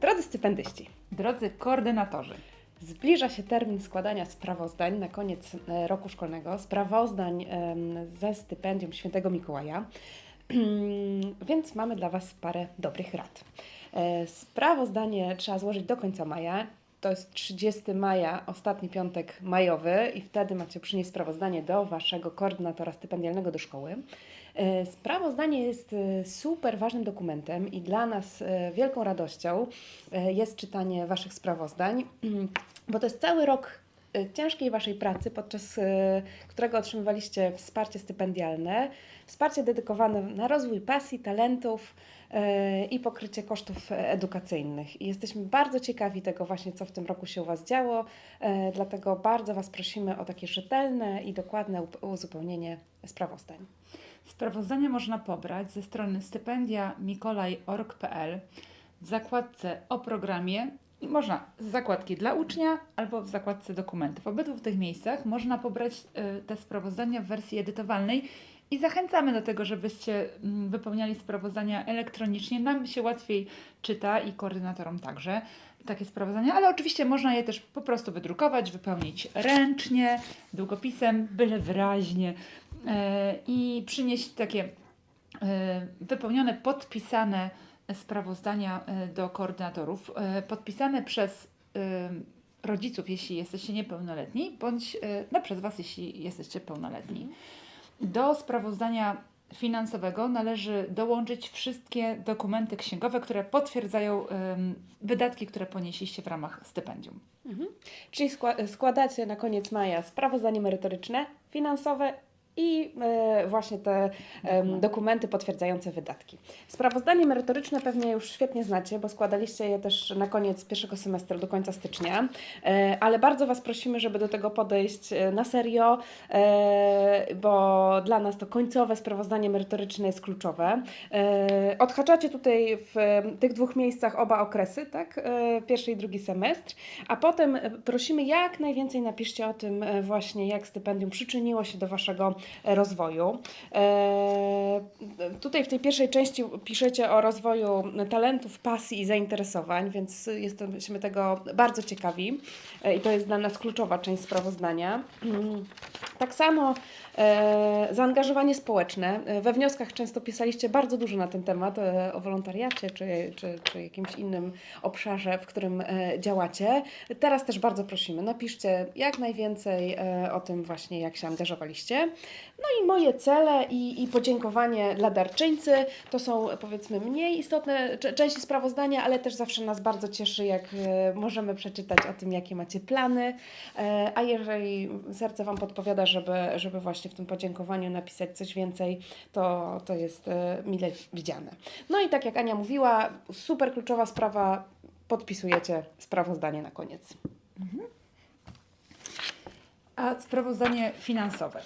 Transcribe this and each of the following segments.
Drodzy stypendyści, Drodzy koordynatorzy, zbliża się termin składania sprawozdań na koniec e, roku szkolnego, sprawozdań ze stypendium Świętego Mikołaja, więc mamy dla Was parę dobrych rad. E, Sprawozdanie trzeba złożyć do końca maja. To jest 30 maja, ostatni piątek majowy, i wtedy macie przynieść sprawozdanie do Waszego koordynatora stypendialnego do szkoły. E, Sprawozdanie jest e, super ważnym dokumentem i dla nas e, wielką radością jest czytanie Waszych sprawozdań, bo to jest cały rok ciężkiej Waszej pracy, podczas którego otrzymywaliście wsparcie stypendialne, wsparcie dedykowane na rozwój pasji, talentów i pokrycie kosztów e, edukacyjnych. Jesteśmy bardzo ciekawi tego właśnie, co w tym roku się u Was działo, e, dlatego bardzo Was prosimy o takie rzetelne i dokładne up- uzupełnienie sprawozdań. sprawozdania można pobrać ze strony stypendia mikolaj.org.pl w zakładce o programie i można z zakładki dla ucznia albo w zakładce dokumenty. W obydwu tych miejscach można pobrać y, te sprawozdania w wersji edytowalnej i zachęcamy do tego, żebyście mm, wypełniali sprawozdania elektronicznie. Nam się łatwiej czyta i koordynatorom także takie sprawozdania, ale oczywiście można je też po prostu wydrukować, wypełnić ręcznie, długopisem, byle wyraźnie e, i przynieść takie e, wypełnione, podpisane sprawozdania e, do koordynatorów, podpisane przez rodziców, jeśli jesteście niepełnoletni, bądź no, przez Was, jeśli jesteście pełnoletni. Do sprawozdania finansowego należy dołączyć wszystkie dokumenty księgowe, które potwierdzają wydatki, które ponieśliście w ramach stypendium. Mhm. Czyli skła- składacie na koniec maja sprawozdanie merytoryczne, finansowe i e, właśnie te Dokumenty. potwierdzające wydatki. Sprawozdanie merytoryczne pewnie już świetnie znacie, bo składaliście je też na koniec pierwszego semestru do końca stycznia, e, ale bardzo Was prosimy, żeby do tego podejść e, na serio, bo dla nas to końcowe sprawozdanie merytoryczne jest kluczowe. Odhaczacie tutaj w tych dwóch miejscach oba okresy, tak? Pierwszy i drugi semestr. A potem prosimy jak najwięcej napiszcie o tym właśnie, jak stypendium przyczyniło się do Waszego rozwoju. E, Tutaj w tej pierwszej części piszecie o rozwoju talentów, pasji i zainteresowań, więc jesteśmy tego bardzo ciekawi E, i to jest dla nas kluczowa część sprawozdania. Tak samo e, zaangażowanie społeczne. We wnioskach często pisaliście bardzo dużo na ten temat, o wolontariacie czy, czy, czy jakimś innym obszarze, w którym działacie. Teraz też bardzo prosimy, napiszcie jak najwięcej o tym właśnie, jak się angażowaliście. No i moje cele i, i podziękowanie dla darczyńcy to są powiedzmy mniej istotne części sprawozdania, ale też zawsze nas bardzo cieszy, jak e, możemy przeczytać o tym, jakie macie plany. E, A jeżeli serce Wam podpowiada, żeby, żeby właśnie w tym podziękowaniu napisać coś więcej, to, to jest e, mile widziane. No i tak jak Ania mówiła, super kluczowa sprawa, podpisujecie sprawozdanie na koniec. A sprawozdanie finansowe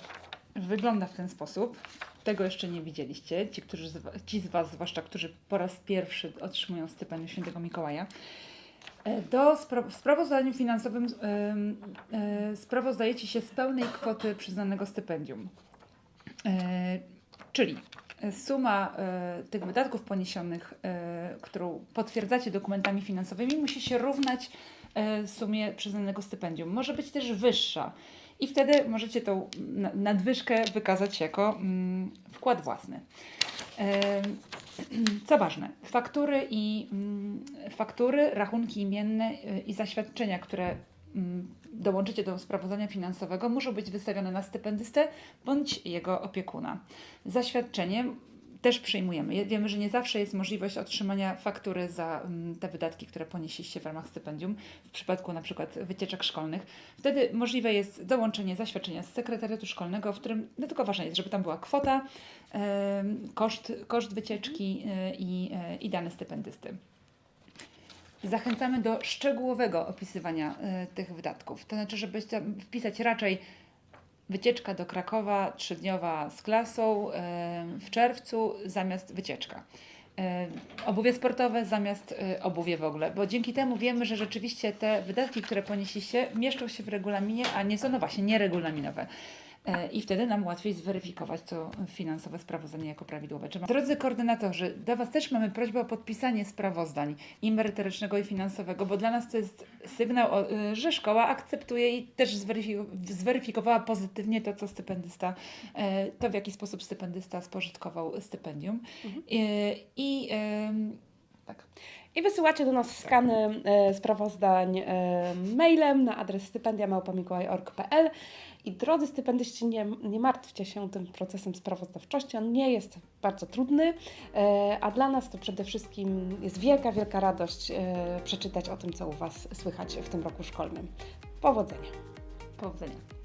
wygląda w ten sposób. Tego jeszcze nie widzieliście. Ci, którzy z, ci z Was, zwłaszcza którzy po raz pierwszy otrzymują stypendium Świętego Mikołaja. E, Do spra- w sprawozdaniu finansowym ym, e, sprawozdajecie się z pełnej kwoty przyznanego stypendium. E, czyli suma tych wydatków poniesionych, e, którą potwierdzacie dokumentami finansowymi, musi się równać sumie przyznanego stypendium. Może być też wyższa. I wtedy możecie tą na- nadwyżkę wykazać jako mm, wkład własny. Co ważne, faktury i mm, faktury, rachunki imienne y, i zaświadczenia, które mm, dołączycie do sprawozdania finansowego, muszą być wystawione na stypendystę bądź jego opiekuna. Zaświadczenie też przyjmujemy. Je- Wiemy, że nie zawsze jest możliwość otrzymania faktury za mm, te wydatki, które ponieśliście w ramach stypendium, w przypadku na przykład wycieczek szkolnych. Wtedy możliwe jest dołączenie zaświadczenia z sekretariatu szkolnego, w którym no tylko ważne jest, żeby tam była kwota, koszt, koszt wycieczki y, i, y, i dane stypendysty. Zachęcamy do szczegółowego opisywania y, tych wydatków. To znaczy, żeby wpisać raczej wycieczka do Krakowa trzydniowa z klasą w czerwcu zamiast wycieczka. Obuwie sportowe zamiast y, obuwie w ogóle, bo dzięki temu wiemy, że rzeczywiście te wydatki, które ponieśliście, mieszczą się w regulaminie, a nie są no właśnie nieregulaminowe. E, I wtedy nam łatwiej zweryfikować to finansowe sprawozdanie jako prawidłowe. Drodzy koordynatorzy, do Was też mamy prośbę o podpisanie sprawozdań i merytorycznego, i finansowego, bo dla nas to jest sygnał, y, że szkoła akceptuje i też zweryfi- zweryfikowała pozytywnie to, co stypendysta, e, to w jaki sposób stypendysta spożytkował stypendium. I, i em, tak. I wysyłacie do nas skany e, sprawozdań e, mailem na adres stypendia.małpa.mikołaj.org.pl i drodzy stypendyści, nie, nie martwcie się tym procesem sprawozdawczości, on nie jest bardzo trudny, e, a dla nas to przede wszystkim jest wielka, wielka radość e, przeczytać o tym, co u Was słychać w tym roku szkolnym. Powodzenia! Powodzenia.